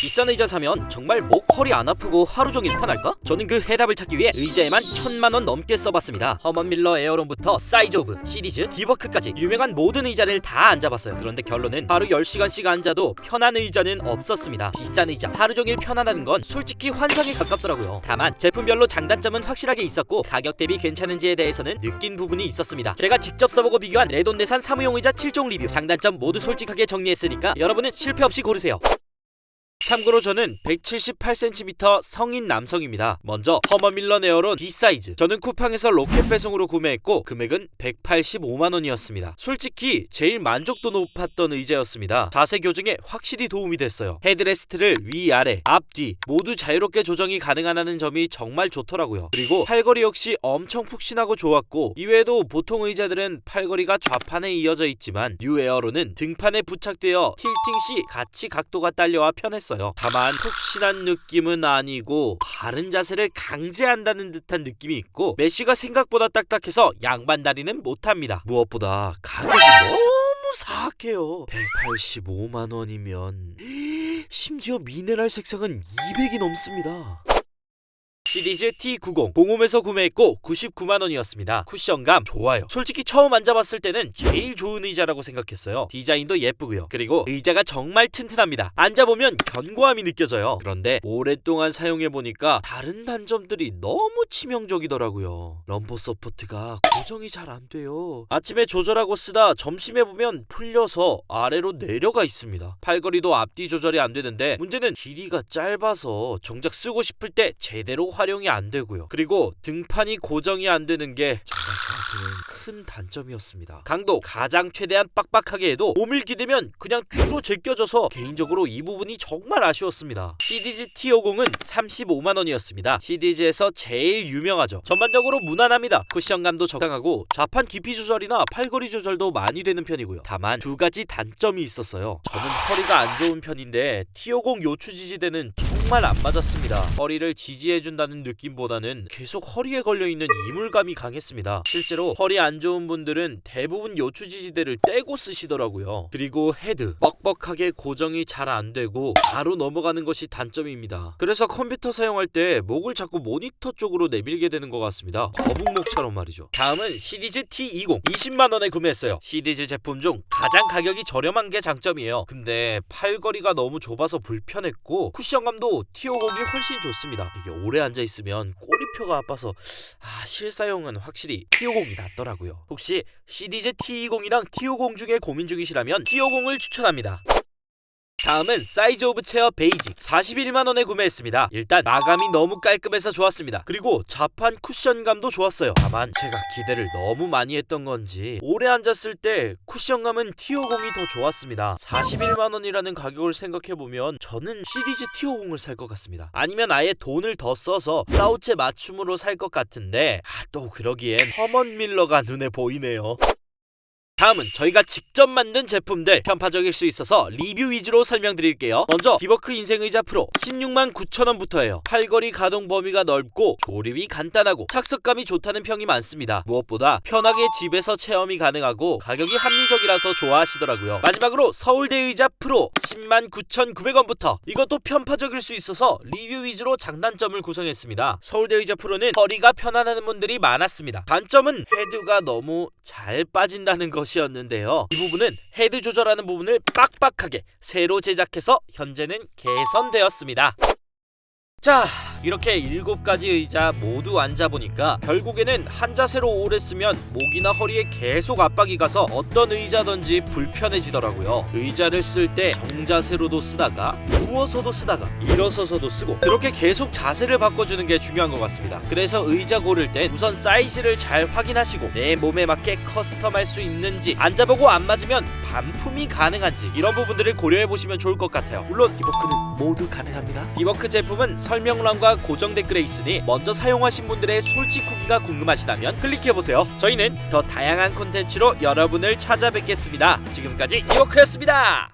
비싼 의자 사면 정말 목 허리 안 아프고 하루 종일 편할까? 저는 그 해답을 찾기 위해 의자에만 천만 원 넘게 써봤습니다. 허먼 밀러 에어론부터 사이즈 오브, 시리즈, 디버크까지 유명한 모든 의자를 다 앉아봤어요. 그런데 결론은 하루 10시간씩 앉아도 편한 의자는 없었습니다. 비싼 의자, 하루 종일 편안하는 건 솔직히 환상에 가깝더라고요. 다만 제품별로 장단점은 확실하게 있었고 가격 대비 괜찮은지에 대해서는 느낀 부분이 있었습니다. 제가 직접 써보고 비교한 레돈내산 사무용 의자 7종 리뷰 장단점 모두 솔직하게 정리했으니까 여러분은 실패 없이 고르세요. 참고로 저는 178cm 성인 남성입니다. 먼저 허머 밀런 에어론 B 사이즈. 저는 쿠팡에서 로켓 배송으로 구매했고 금액은 185만 원이었습니다. 솔직히 제일 만족도 높았던 의자였습니다. 자세 교정에 확실히 도움이 됐어요. 헤드레스트를 위 아래, 앞뒤 모두 자유롭게 조정이 가능하다는 점이 정말 좋더라고요. 그리고 팔걸이 역시 엄청 푹신하고 좋았고 이외에도 보통 의자들은 팔걸이가 좌판에 이어져 있지만 뉴 에어로는 등판에 부착되어 틸팅 시 같이 각도가 딸려와 편했어요. 다만 푹신한 느낌은 아니고 바른 자세를 강제한다는 듯한 느낌이 있고 메쉬가 생각보다 딱딱해서 양반 다리는 못합니다. 무엇보다 가격이 너무 사악해요. 185만 원이면 심지어 미네랄 색상은 200이 넘습니다. 시리즈 T90 공홈에서 구매했고 99만 원이었습니다. 쿠션감 좋아요. 솔직히 처음 앉아봤을 때는 제일 좋은 의자라고 생각했어요. 디자인도 예쁘고요. 그리고 의자가 정말 튼튼합니다. 앉아보면 견고함이 느껴져요. 그런데 오랫동안 사용해보니까 다른 단점들이 너무 치명적이더라고요. 럼버 서포트가 고정이 잘 안 돼요. 아침에 조절하고 쓰다 점심에 보면 풀려서 아래로 내려가 있습니다. 팔걸이도 앞뒤 조절이 안 되는데 문제는 길이가 짧아서 정작 쓰고 싶을 때 제대로 활용이 안 되고요. 그리고 등판이 고정이 안 되는 게 큰 단점이었습니다. 강도 가장 최대한 빡빡하게 해도 몸을 기대면 그냥 뒤로 제껴져서 개인적으로 이 부분이 정말 아쉬웠습니다. 시디즈 T50은 35만 원이었습니다. 시디즈에서 제일 유명하죠. 전반적으로 무난합니다. 쿠션감도 적당하고 좌판 깊이 조절이나 팔걸이 조절도 많이 되는 편이고요. 다만 두 가지 단점이 있었어요. 저는 허리가 안 좋은 편인데 T50 요추 지지대는 정말 안 맞았습니다. 허리를 지지해준다는 느낌보다는 계속 허리에 걸려있는 이물감이 강했습니다. 실제로 허리 안 좋은 분들은 대부분 요추 지지대를 떼고 쓰시더라고요. 그리고 헤드 뻑뻑하게 고정이 잘 안 되고 바로 넘어가는 것이 단점입니다. 그래서 컴퓨터 사용할 때 목을 자꾸 모니터 쪽으로 내밀게 되는 것 같습니다. 거북목처럼 말이죠. 다음은 시리즈 T20 20만 원에 구매했어요. 시리즈 제품 중 가장 가격이 저렴한 게 장점이에요. 근데 팔걸이가 너무 좁아서 불편했고 쿠션감도 T50이 훨씬 좋습니다. 이게 오래 앉아 있으면 꼬리표가 아파서 아 실사용은 확실히 T50이 낫더라고요. 혹시 시리즈 T20이랑 T50 중에 고민 중이시라면 T50을 추천합니다. 다음은 사이즈 오브 체어 베이직 41만 원에 구매했습니다. 일단 마감이 너무 깔끔해서 좋았습니다. 그리고 자판 쿠션감도 좋았어요. 다만 제가 기대를 너무 많이 했던 건지 오래 앉았을 때 쿠션감은 T50이 더 좋았습니다. 41만 원이라는 가격을 생각해 보면 저는 시리즈 T50을 살 것 같습니다. 아니면 아예 돈을 더 써서 사우체 맞춤으로 살 것 같은데 아, 또 그러기엔 허먼 밀러가 눈에 보이네요. 다음은 저희가 직접 만든 제품들 편파적일 수 있어서 리뷰 위주로 설명드릴게요. 먼저 디버크 인생의자 프로 16만 9천원부터예요. 팔걸이 가동 범위가 넓고 조립이 간단하고 착석감이 좋다는 평이 많습니다. 무엇보다 편하게 집에서 체험이 가능하고 가격이 합리적이라서 좋아하시더라고요. 마지막으로 서울대 의자 프로 10만 9,900원부터 이것도 편파적일 수 있어서 리뷰 위주로 장단점을 구성했습니다. 서울대 의자 프로는 허리가 편안한 분들이 많았습니다. 단점은 헤드가 너무 잘 빠진다는 것이었는데요. 이 부분은 헤드 조절하는 부분을 빡빡하게 새로 제작해서 현재는 개선되었습니다. 자, 이렇게 일곱 가지 의자 모두 앉아보니까 결국에는 한 자세로 오래 쓰면 목이나 허리에 계속 압박이 가서 어떤 의자든지 불편해지더라고요. 의자를 쓸 때 정자세로도 쓰다가 누워서도 쓰다가 일어서서도 쓰고 그렇게 계속 자세를 바꿔주는 게 중요한 것 같습니다. 그래서 의자 고를 땐 우선 사이즈를 잘 확인하시고 내 몸에 맞게 커스텀할 수 있는지 앉아보고 안 맞으면 반품이 가능한지 이런 부분들을 고려해 보시면 좋을 것 같아요. 물론 디버크는 모두 가능합니다. 디버크 제품은 설명란과 고정 댓글에 있으니 먼저 사용하신 분들의 솔직 후기가 궁금하시다면 클릭해 보세요. 저희는 더 다양한 콘텐츠로 여러분을 찾아뵙겠습니다. 지금까지 디버크였습니다.